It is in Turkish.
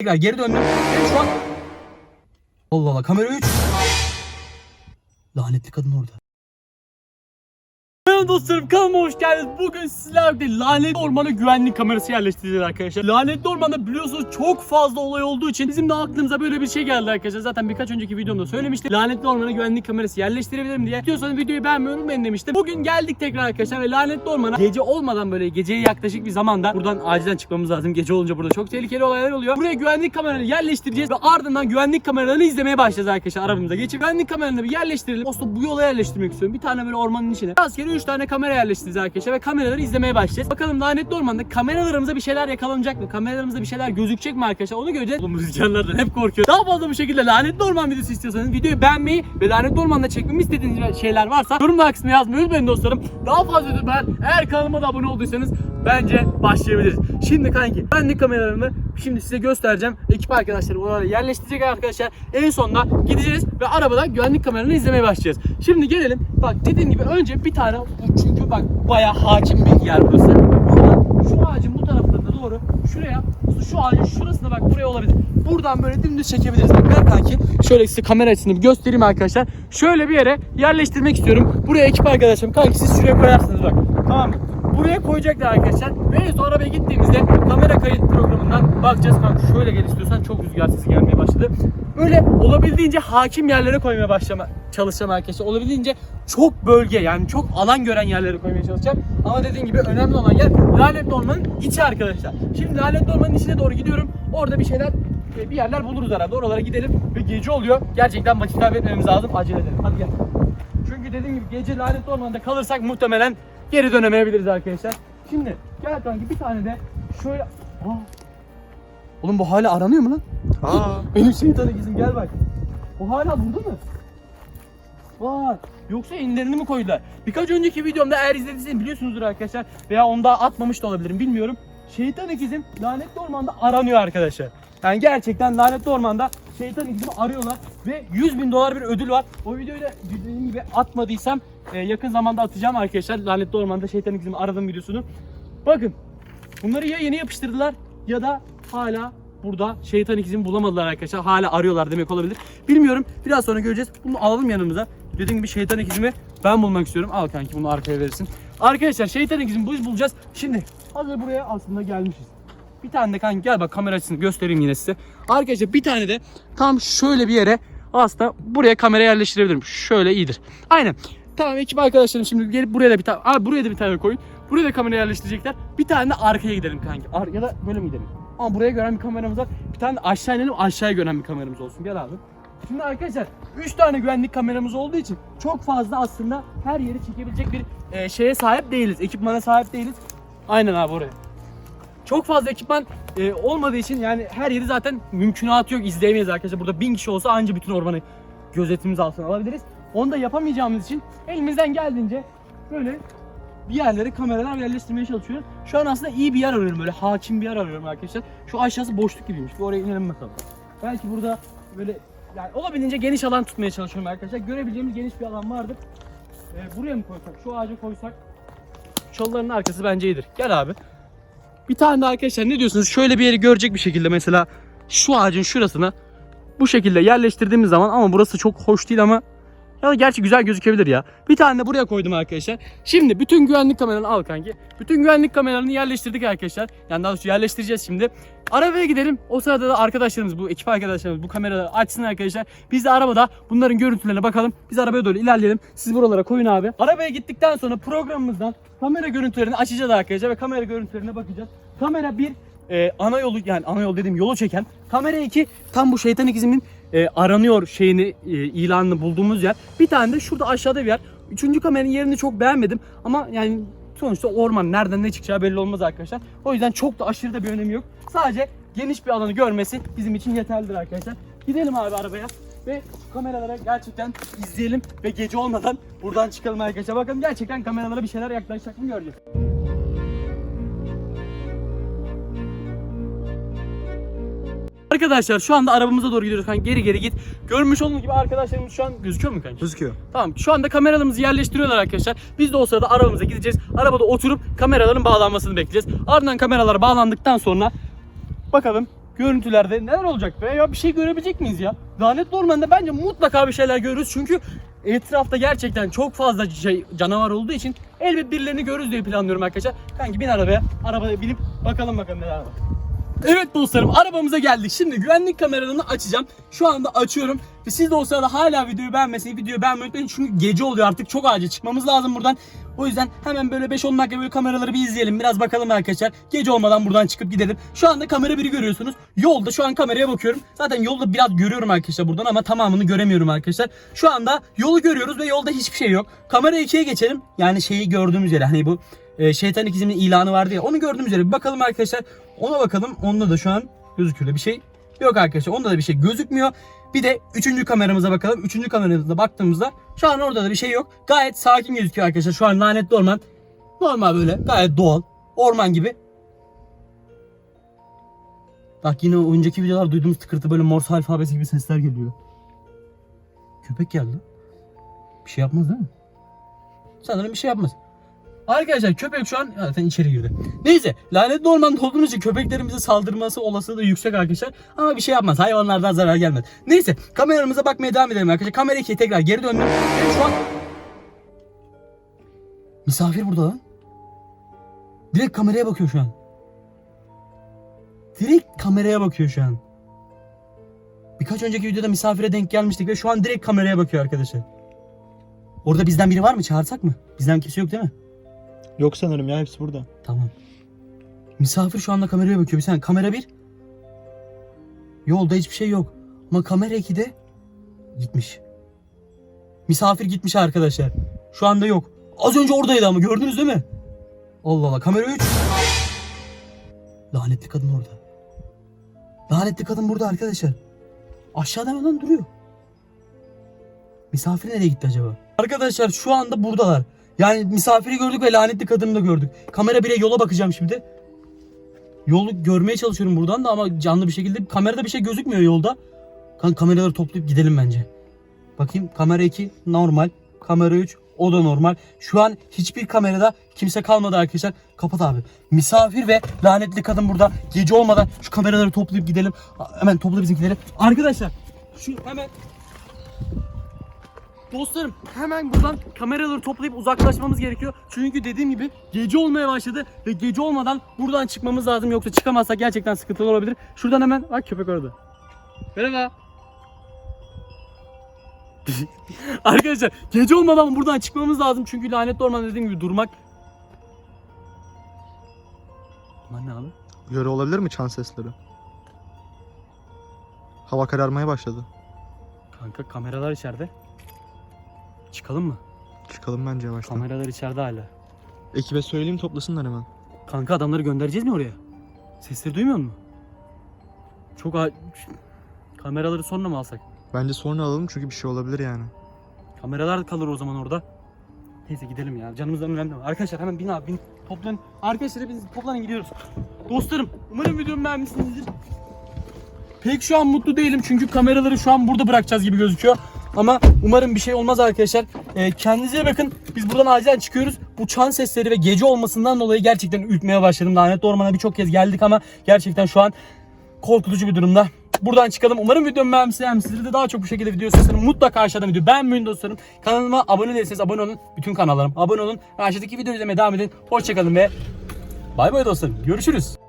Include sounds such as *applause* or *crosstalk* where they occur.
Tekrar geri döndüm. Ve şu an... Allah Allah kamera 3. Lanetli kadın orada. Merhaba dostlarım kanalıma hoş geldiniz. Bugün sizlerle lanetli ormana güvenlik kamerası yerleştireceğiz arkadaşlar. Lanetli ormanda biliyorsunuz çok fazla olay olduğu için bizim de aklımıza böyle bir şey geldi arkadaşlar. Zaten birkaç önceki videomda söylemiştim. Lanetli ormana güvenlik kamerası yerleştirebilirim diye. Diyorsanız videoyu beğenmeyi unutmayın demiştim. Bugün geldik tekrar arkadaşlar ve lanetli ormana gece olmadan böyle geceye yaklaşık bir zamanda buradan acilen çıkmamız lazım. Gece olunca burada çok tehlikeli olaylar oluyor. Buraya güvenlik kameralarını yerleştireceğiz ve ardından güvenlik kameralarını izlemeye başlayacağız arkadaşlar arabamıza geçip. Güvenlik kameralarını bir yerleştirelim. Aslında bu yola yerleştirmek istiyorum. Bir tane böyle ormanın içine. Rastgele 3 tane kamera yerleştireceğiz arkadaşlar ve kameraları izlemeye başlayacağız. Bakalım lanetli ormanda kameralarımıza bir şeyler yakalanacak mı? Kameralarımıza bir şeyler gözükecek mi arkadaşlar? Onu göreceğiz. Oğlum rüzgarlardan hep korkuyor. Daha fazla bu şekilde lanetli orman videosu istiyorsanız videoyu beğenmeyi ve lanetli ormanda çekmemi istediğiniz şeyler varsa yorumlar kısmına yazmayı unutmayın dostlarım. Daha fazla ben eğer kanalıma da abone olduysanız bence başlayabiliriz. Şimdi kanki güvenlik kameralarımı şimdi size göstereceğim. Ekip arkadaşlarım oralara yerleştirecek arkadaşlar. En sonunda gideceğiz ve arabada güvenlik kameralarını izlemeye başlayacağız. Şimdi gelelim. Bak dediğim gibi önce bir tane çünkü bak bayağı hakim bir yer burası. Buradan şu ağacın bu taraflarına doğru şuraya şu ağacın şurasına bak buraya olabilir. Buradan böyle dümdüz çekebiliriz. Bak ver kanki. Şöyle size kamera açısını göstereyim arkadaşlar. Şöyle bir yere yerleştirmek istiyorum. Buraya ekip arkadaşlarım kanki siz şuraya koyarsınız bak. Tamam mı? Buraya koyacaklar arkadaşlar. Ve en son arabaya gittiğimizde kamera kayıt programından bakacağız kanka. Şöyle gel istiyorsan çok rüzgar sesi gelmeye başladı. Böyle olabildiğince hakim yerlere koymaya başlama çalışacağım arkadaşlar. Olabildiğince çok bölge yani çok alan gören yerlere koymaya çalışacağım. Ama dediğim gibi önemli olan yer lanetli ormanın içi arkadaşlar. Şimdi lanetli ormanın içine doğru gidiyorum. Orada bir şeyler e, bir yerler buluruz herhalde. Oralara gidelim ve gece oluyor. Gerçekten vakit kaybetmememiz lazım. Acele edelim. Hadi gel. Çünkü dediğim gibi gece lanetli ormanda kalırsak muhtemelen geri dönemeyebiliriz arkadaşlar. Şimdi gel kanki bir tane de şöyle... Aa. Oğlum bu hala aranıyor mu lan? Aa. *laughs* Benim şeytanı gizim gel bak. O hala burada mı? Var. Yoksa inlerini mi koydular? Birkaç önceki videomda eğer izlediyseniz biliyorsunuzdur arkadaşlar. Veya onda atmamış da olabilirim bilmiyorum. Şeytan ikizim lanetli ormanda aranıyor arkadaşlar. Yani gerçekten lanetli ormanda şeytan ikizimi arıyorlar. Ve 100 bin dolar bir ödül var. O videoyu da dediğim gibi atmadıysam e, yakın zamanda atacağım arkadaşlar. Lanetli ormanda şeytan ikizimi aradım videosunu. Bakın bunları ya yeni yapıştırdılar ya da hala burada şeytan ikizimi bulamadılar arkadaşlar. Hala arıyorlar demek olabilir. Bilmiyorum. Biraz sonra göreceğiz. Bunu alalım yanımıza. Dediğim gibi şeytan ikizimi ben bulmak istiyorum. Al kanki bunu arkaya verirsin. Arkadaşlar şeytan ikizimi biz bulacağız. Şimdi hazır buraya aslında gelmişiz. Bir tane de kanki gel bak kamera açısını göstereyim yine size. Arkadaşlar bir tane de tam şöyle bir yere aslında buraya kamera yerleştirebilirim. Şöyle iyidir. Aynen. Tamam ekip arkadaşlarım şimdi gelip buraya da bir tane, Aa, buraya da bir tane koyun. Buraya da kamera yerleştirecekler. Bir tane de arkaya gidelim kanki. Ar ya da böyle mi gidelim? Ama buraya gören bir kameramız var. Bir tane de aşağı inelim aşağıya gören bir kameramız olsun. Gel abi. Şimdi arkadaşlar 3 tane güvenlik kameramız olduğu için çok fazla aslında her yeri çekebilecek bir e, şeye sahip değiliz. Ekipmana sahip değiliz. Aynen abi oraya. Çok fazla ekipman e, olmadığı için yani her yeri zaten mümkünatı yok izleyemeyiz arkadaşlar. Burada bin kişi olsa anca bütün ormanı gözetimimiz altına alabiliriz. Onu da yapamayacağımız için elimizden geldiğince böyle bir yerlere kameralar yerleştirmeye çalışıyoruz. Şu an aslında iyi bir yer arıyorum böyle hakim bir yer arıyorum arkadaşlar. Şu aşağısı boşluk gibiymiş. Bir oraya inelim bakalım. Belki burada böyle yani olabildiğince geniş alan tutmaya çalışıyorum arkadaşlar. Görebileceğimiz geniş bir alan vardır. Ee, buraya mı koysak? Şu ağaca koysak? Çalıların arkası bence iyidir. Gel abi. Bir tane de arkadaşlar ne diyorsunuz? Şöyle bir yeri görecek bir şekilde mesela şu ağacın şurasına bu şekilde yerleştirdiğimiz zaman ama burası çok hoş değil ama ya gerçi güzel gözükebilir ya. Bir tane de buraya koydum arkadaşlar. Şimdi bütün güvenlik kameralarını al kanki. Bütün güvenlik kameralarını yerleştirdik arkadaşlar. Yani daha doğrusu yerleştireceğiz şimdi. Arabaya gidelim. O sırada da arkadaşlarımız, bu ekip arkadaşlarımız bu kameraları açsın arkadaşlar. Biz de arabada bunların görüntülerine bakalım. Biz arabaya doğru ilerleyelim. Siz buralara koyun abi. Arabaya gittikten sonra programımızdan kamera görüntülerini açacağız arkadaşlar ve kamera görüntülerine bakacağız. Kamera 1 e, ana yolu yani ana yol dediğim yolu çeken. Kamera 2 tam bu şeytan ikizimin e, aranıyor şeyini e, ilanını bulduğumuz yer. Bir tane de şurada aşağıda bir yer. Üçüncü kameranın yerini çok beğenmedim ama yani sonuçta orman nereden ne çıkacağı belli olmaz arkadaşlar. O yüzden çok da aşırı da bir önemi yok. Sadece geniş bir alanı görmesi bizim için yeterlidir arkadaşlar. Gidelim abi arabaya ve şu kameralara gerçekten izleyelim ve gece olmadan buradan çıkalım arkadaşlar. Bakın gerçekten kameralara bir şeyler yaklaşacak mı göreceğiz. Arkadaşlar şu anda arabamıza doğru gidiyoruz kanka geri geri git. Görmüş olduğunuz gibi arkadaşlarımız şu an gözüküyor mu kanka? Gözüküyor. Tamam şu anda kameralarımızı yerleştiriyorlar arkadaşlar. Biz de o sırada arabamıza gideceğiz. Arabada oturup kameraların bağlanmasını bekleyeceğiz. Ardından kameralar bağlandıktan sonra bakalım görüntülerde neler olacak veya bir şey görebilecek miyiz ya? Lanetli ormanda bence mutlaka bir şeyler görürüz çünkü etrafta gerçekten çok fazla şey, canavar olduğu için elbet birilerini görürüz diye planlıyorum arkadaşlar. Kanki bin arabaya, arabaya binip bakalım bakalım neler var. Evet dostlarım arabamıza geldik. Şimdi güvenlik kameralarını açacağım. Şu anda açıyorum. Ve siz de o sırada hala videoyu beğenmeseniz videoyu beğenmeyi unutmayın. Çünkü gece oluyor artık çok acil çıkmamız lazım buradan. O yüzden hemen böyle 5-10 dakika böyle kameraları bir izleyelim. Biraz bakalım arkadaşlar. Gece olmadan buradan çıkıp gidelim. Şu anda kamera biri görüyorsunuz. Yolda şu an kameraya bakıyorum. Zaten yolda biraz görüyorum arkadaşlar buradan ama tamamını göremiyorum arkadaşlar. Şu anda yolu görüyoruz ve yolda hiçbir şey yok. Kamera 2'ye geçelim. Yani şeyi gördüğümüz yere hani bu e, şeytan ikizinin ilanı vardı ya onu gördüğümüz bir bakalım arkadaşlar. Ona bakalım. Onda da şu an gözüküyor bir şey yok arkadaşlar. Onda da bir şey gözükmüyor. Bir de üçüncü kameramıza bakalım. Üçüncü kameramıza baktığımızda şu an orada da bir şey yok. Gayet sakin gözüküyor arkadaşlar. Şu an lanetli orman. Normal böyle gayet doğal. Orman gibi. Bak yine önceki videolar duyduğumuz tıkırtı böyle Morse alfabesi gibi sesler geliyor. Köpek geldi. Bir şey yapmaz değil mi? Sanırım bir şey yapmaz. Arkadaşlar köpek şu an zaten içeri girdi. Neyse lanetli ormanda olduğumuz için köpeklerimize saldırması olasılığı da yüksek arkadaşlar. Ama bir şey yapmaz. Hayvanlardan zarar gelmez. Neyse kameramıza bakmaya devam edelim arkadaşlar. Kamera 2'ye tekrar geri döndüm. Ve şu an... Misafir burada lan. Direkt kameraya bakıyor şu an. Direkt kameraya bakıyor şu an. Birkaç önceki videoda misafire denk gelmiştik ve şu an direkt kameraya bakıyor arkadaşlar. Orada bizden biri var mı? Çağırsak mı? Bizden kimse yok değil mi? Yok sanırım ya hepsi burada. Tamam. Misafir şu anda kameraya bakıyor. Bir saniye. Kamera bir. Yolda hiçbir şey yok. Ama kamera 2'de gitmiş. Misafir gitmiş arkadaşlar. Şu anda yok. Az önce oradaydı ama gördünüz değil mi? Allah Allah. Kamera 3. Lanetli kadın orada. Lanetli kadın burada arkadaşlar. Aşağıda hemen duruyor. Misafir nereye gitti acaba? Arkadaşlar şu anda buradalar. Yani misafiri gördük ve lanetli kadını da gördük. Kamera 1'e yola bakacağım şimdi. Yolu görmeye çalışıyorum buradan da ama canlı bir şekilde. Kamerada bir şey gözükmüyor yolda. Kan kameraları toplayıp gidelim bence. Bakayım kamera 2 normal. Kamera 3 o da normal. Şu an hiçbir kamerada kimse kalmadı arkadaşlar. Kapat abi. Misafir ve lanetli kadın burada. Gece olmadan şu kameraları toplayıp gidelim. Hemen topla bizimkileri. Arkadaşlar şu hemen Dostlarım hemen buradan kameraları toplayıp uzaklaşmamız gerekiyor. Çünkü dediğim gibi gece olmaya başladı ve gece olmadan buradan çıkmamız lazım. Yoksa çıkamazsak gerçekten sıkıntılı olabilir. Şuradan hemen bak köpek orada. Merhaba. *laughs* Arkadaşlar gece olmadan buradan çıkmamız lazım. Çünkü lanetli orman dediğim gibi durmak. Lan ne abi? Göre olabilir mi çan sesleri? Hava kararmaya başladı. Kanka kameralar içeride. Çıkalım mı? Çıkalım bence yavaştan. Kameralar içeride hala. Ekibe söyleyeyim toplasınlar hemen. Kanka adamları göndereceğiz mi oraya? Sesleri duymuyor musun? Çok a- Kameraları sonra mı alsak? Bence sonra alalım çünkü bir şey olabilir yani. Kameralar kalır o zaman orada. Neyse gidelim ya. Canımızdan önemli. Arkadaşlar hemen bin abi bin. Toplanın. Arkadaşlar hepiniz toplanın gidiyoruz. Dostlarım umarım videomu beğenmişsinizdir. Pek şu an mutlu değilim çünkü kameraları şu an burada bırakacağız gibi gözüküyor. Ama umarım bir şey olmaz arkadaşlar. Ee, kendinize bakın. Biz buradan acilen çıkıyoruz. Bu çan sesleri ve gece olmasından dolayı gerçekten ürkmeye başladım. Lanetli ormana birçok kez geldik ama gerçekten şu an korkutucu bir durumda. Buradan çıkalım. Umarım videomu beğenmişsiniz. Sizleri de daha çok bu şekilde video istiyorsanız mutlaka aşağıdan video beğenmeyin dostlarım. Kanalıma abone değilseniz abone olun. Bütün kanallarım abone olun. Ve Aşağıdaki video izlemeye devam edin. Hoşçakalın ve bay bay dostlarım. Görüşürüz.